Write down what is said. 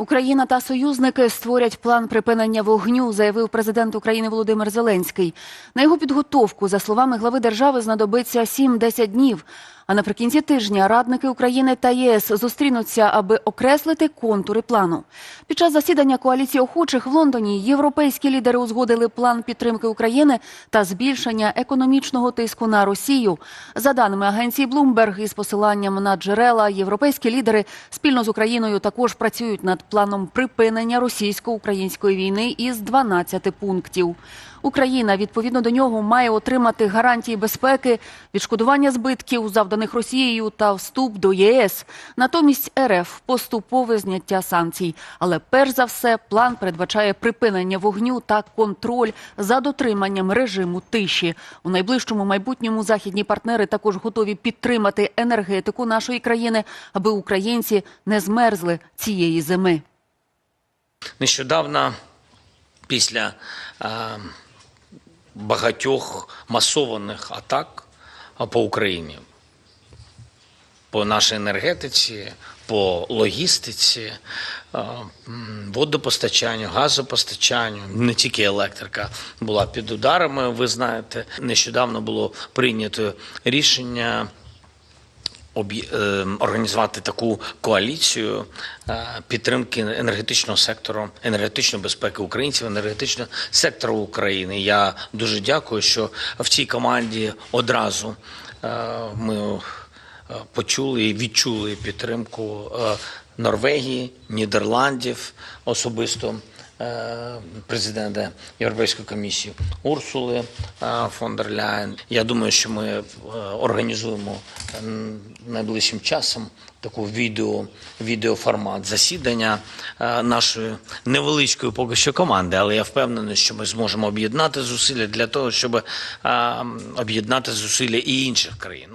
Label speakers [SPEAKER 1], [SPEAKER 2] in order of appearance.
[SPEAKER 1] Україна та союзники створять план припинення вогню, заявив президент України Володимир Зеленський. На його підготовку, за словами глави держави, знадобиться 7-10 днів. А наприкінці тижня радники України та ЄС зустрінуться, аби окреслити контури плану. Під час засідання коаліції охочих в Лондоні європейські лідери узгодили план підтримки України та збільшення економічного тиску на Росію. За даними агенції Bloomberg із посиланням на джерела, європейські лідери спільно з Україною також працюють над планом припинення російсько-української війни із 12 пунктів. Україна відповідно до нього має отримати гарантії безпеки, відшкодування збитків, завданих Росією, та вступ до ЄС. Натомість РФ поступове зняття санкцій. Але перш за все, план передбачає припинення вогню та контроль за дотриманням режиму тиші. У найближчому майбутньому західні партнери також готові підтримати енергетику нашої країни, аби українці не змерзли цієї зими.
[SPEAKER 2] Нещодавно, після е, багатьох масованих атак по Україні, по нашій енергетиці, по логістиці, е, водопостачанню, газопостачанню, не тільки електрика була під ударами. Ви знаєте, нещодавно було прийнято рішення е, організувати таку коаліцію е, підтримки енергетичного сектору, енергетичної безпеки українців, енергетичного сектору України. Я дуже дякую, що в цій команді одразу ми почули і відчули підтримку е, Норвегії, Нідерландів особисто е, президента Європейської комісії Урсули е, фон дер Ляєн. Я думаю, що ми е, організуємо е, найближчим часом таку відео, відеоформат засідання е, нашої невеличкої поки що команди, але я впевнений, що ми зможемо об'єднати зусилля для того, щоб е, об'єднати зусилля і інших країн.